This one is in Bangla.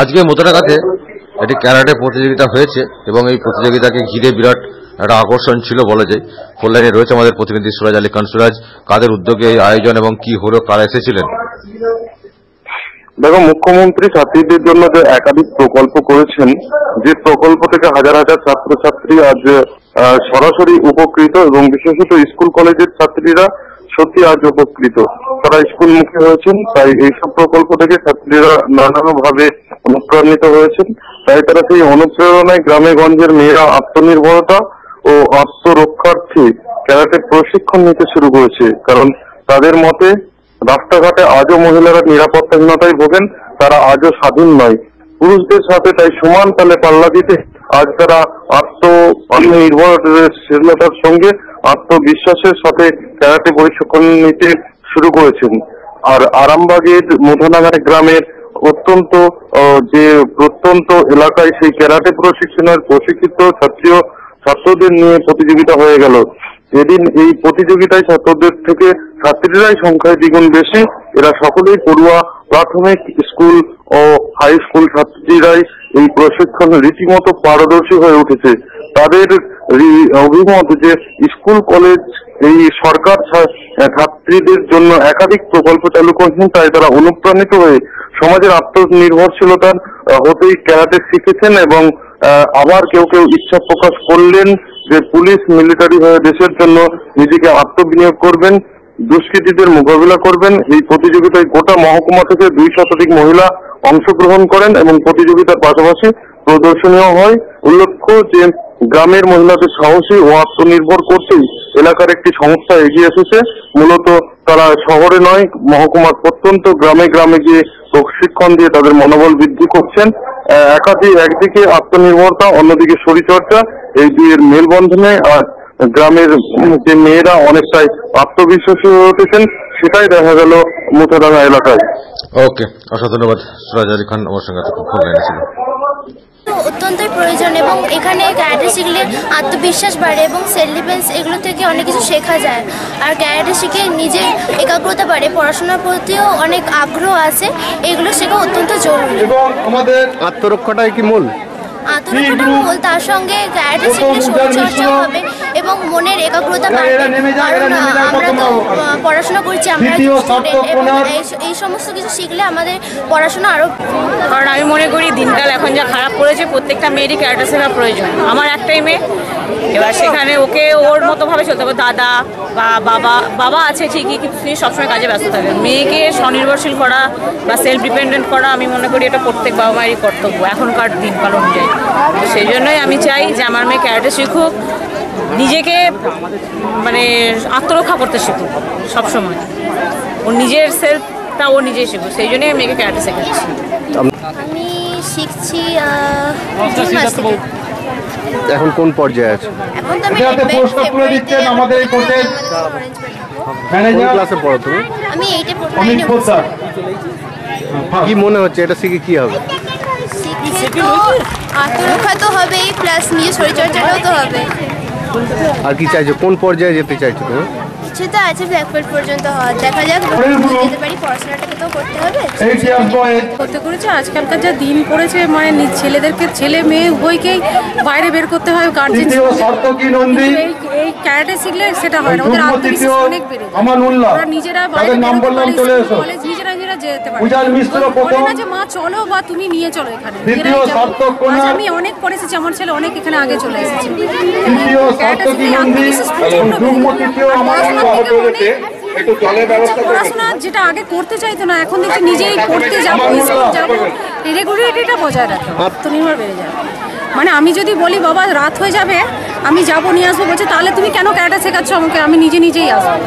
আজকে মোতারাগাতে একটি ক্যারাটে প্রতিযোগিতা হয়েছে এবং এই প্রতিযোগিতাকে ঘিরে বিরাট একটা আকর্ষণ ছিল বলা যায়। কল্যাণে রয়েছে আমাদের প্রতিনিধি সুরাজ আলী খান সুরাজ কাদের উদ্যোগে এই আয়োজন এবং কি হলো, কারা এসেছিলেন? দেখো, মুখ্যমন্ত্রী ছাত্রীদের জন্য যে একাধিক প্রকল্প করেছেন, যে প্রকল্প থেকে হাজার হাজার ছাত্রছাত্রী আজ সরাসরি উপকৃত এবং বিশেষত স্কুল কলেজের ছাত্রীরা সত্যি আজ উপকৃত। তারা স্কুলমুখী হয়েছেন, তাই এইসব প্রকল্প থেকে ছাত্রীরা নানাভাবে অনুপ্রাণিত হয়েছেন। তাই তারা সেই অনুপ্রেরণায় গ্রামে গঞ্জের মেয়েরা আত্মনির্ভরতা ও আত্মরক্ষার্থে ক্যারাটে প্রশিক্ষণ নিতে শুরু করেছে। কারণ তাদের মতে, রাস্তাঘাটে আজও মহিলারা নিরাপত্তাহীনতায় ভোগেন, তারা আজও স্বাধীন নয়। পুরুষদের সাথে তাই সমান তালে পাল্লা দিতে আজ তারা আত্ম আত্মনির্ভরশীলতার সঙ্গে আত্মবিশ্বাসের সাথে ক্যারাটে প্রশিক্ষণ নিতে শুরু করেছেন। আর আরামবাগের মধুনাগার গ্রামের অত্যন্ত যে প্রত্যন্ত এলাকায় সেই ক্যারাটে প্রশিক্ষণের প্রশিক্ষিত ছাত্রী ও ছাত্রদের নিয়ে প্রতিযোগিতা হয়ে গেল। এদিন এই প্রতিযোগিতায় ছাত্রদের থেকে ছাত্রীরাই সংখ্যায় দ্বিগুণ বেশি, এরা সকলেই পড়ুয়া, প্রাথমিক স্কুল ও হাই স্কুল ছাত্রীরাই এই প্রশিক্ষণ রীতিমতো পারদর্শী হয়ে উঠেছে। তাদের অভিমত যে স্কুল, কলেজ, এই সরকার ছাত্রীদের জন্য একাধিক প্রকল্প চালু করেছেন, তাই তারা অনুপ্রাণিত হয়ে সমাজের আত্মনির্ভরশীলতার হতেই ক্যারাটে শিখেছেন এবং আবার কেউ কেউ ইচ্ছা প্রকাশ করলেন যে পুলিশ, মিলিটারি হয়ে দেশের জন্য নিজেকে আত্মবিনিয়োগ করবেন। দুষ্কৃতীদের মোকাবিলা করবেন। এই প্রতিযোগিতায় গোটা মহকুমা থেকে দুই শতাধিক মহিলা অংশগ্রহণ করেন এবং প্রতিযোগিতার পাশাপাশি প্রদর্শনীয় হয়। উল্লেখ্য যে গ্রামের মহিলাদের সাহসী ও আত্মনির্ভর করতেই এলাকার একটি সংস্থা এগিয়ে এসেছে। মূলত তারা শহরে নয়, মহকুমার প্রত্যন্ত গ্রামে গ্রামে গিয়ে প্রশিক্ষণ দিয়ে তাদের মনোবল বৃদ্ধি করছেন। একাধিক একদিকে আত্মনির্ভরতা, অন্যদিকে শরীরচর্চা। এই দুইয়ের মেলবন্ধনে আর গ্রামের যে মেয়েরা অনেকটাই আত্মবিশ্বাসী হয়ে উঠেছেন সেটাই দেখা গেল মুথাডাঙ্গা এলাকায়। ওকে অসংখ্য ধন্যবাদ। সুরাজ আলী খান আমার সঙ্গে এতক্ষণ কল্যাণে ছিল অত্যন্তই প্রয়োজন এবং এখানে ক্যারাটে শিখলে আত্মবিশ্বাস বাড়ে এবং সেলফ ডিফেন্স এগুলো থেকে অনেক কিছু শেখা যায়। আর ক্যারাটে শিখে নিজের একাগ্রতা বাড়ে পড়াশোনার প্রতিও অনেক আগ্রহ আছে এগুলো শেখা অত্যন্ত জরুরি। এবং আমাদের আত্মরক্ষাটাই কি মূল? আত্মরক্ষাটা মূল তার সঙ্গে ক্যারাটে শিখলে শরীরচর্চাও হবে। এবং মনের একাগ্রতা বাড়বে। কারণ আমরা তো পড়াশোনা করছি আমরা এই- এই সমস্ত কিছু শিখলে আমাদের পড়াশোনা আরও কারণ আমি মনে করি দিনকাল এখন যা খারাপ করেছে প্রত্যেকটা মেয়েরই ক্যারেক্টার শেখা প্রয়োজন। আমার একটাই মেয়ে এবার সেখানে ওকে ওর মতো ভাবে চলতে হবে। দাদা বা বাবা বাবা আছে ঠিকই কিন্তু তিনি সবসময় কাজে ব্যস্ত থাকেন। মেয়েকে স্বনির্ভরশীল করা বা সেলফ ডিপেন্ডেন্ট করা আমি মনে করি এটা প্রত্যেক বাবা মায়েরই কর্তব্য এখনকার দিনকাল অনুযায়ী। তো সেই জন্যই আমি চাই যে আমার মেয়ে ক্যারেটে শিখুক নিজেকে মানে আত্মরক্ষা করতে শিখুক সবসময়। ওর নিজের সেলফটা ও নিজেই শিখুক সেই জন্যই আমি মেয়েকে ক্যারেটে শেখাচ্ছি আমি শিখছি এখন কোন পর্যায়ে আছে? এখন তো আমি এটাতে দেখবে পুরস্কার তুলে দিচ্ছেন আমাদের এই কোচের ম্যানেজার ক্লাসে পড়ো তুমি? আমি এইটে অমিত পড়ি পোদ্দার কি মনে হচ্ছে এটা শিখে কি হবে? শিখে তো আত্মরক্ষা তো হবেই প্লাস নিজের শরীরচর্চাটাও তো হবে। আর কি চাইছো? কোন পর্যায়ে যেতে চাইছো তুমি? ইচ্ছে তো আছে ব্ল্যাক পর্যন্ত হওয়ার। দেখা যাক যেতে পারি পড়াশোনাটাকে তো করতে হবে। করতে করেছে আজকালকার যা দিন পড়েছে মানে ছেলেদেরকে ছেলে মেয়ে উভয়কেই বাইরে বের করতে হয় গার্জেন এই ক্যারাটে শিখলে সেটা হয় না ওদের আত্মবিশ্বাস অনেক বেড়ে ওরা বাইরে কলেজ নিজেরা যেতে পারে। পূজার মিশ্র বলে না যে মা চলো বা তুমি নিয়ে চলো এখানে। দ্বিতীয় সার্থক কন্যা। আমি অনেক এসেছি। আমার ছেলে অনেক এখানে আগে চলে এসেছে। তৃতীয় সার্থকী নন্দী এবং যুগ্ম তৃতীয় আর আমানুল্লাহ পড়াশোনার হতে থেকে হতে অনেক একটু জলের ব্যবস্থা পড়াশোনা যেটা আগে করতে চাইতো না এখন দেখছি নিজেই পড়তে যাব স্কুল যাব। রেগুলারিটিটা বজায় রাখে। আত্মনির্ভর বেড়ে যাবে মানে আমি যদি বলি বাবা রাত হয়ে যাবে আমি যাব নিয়ে আসব বলছে তাহলে তুমি কেন ক্যারাটা শেখাচ্ছ আমাকে? আমি নিজে নিজেই আসব।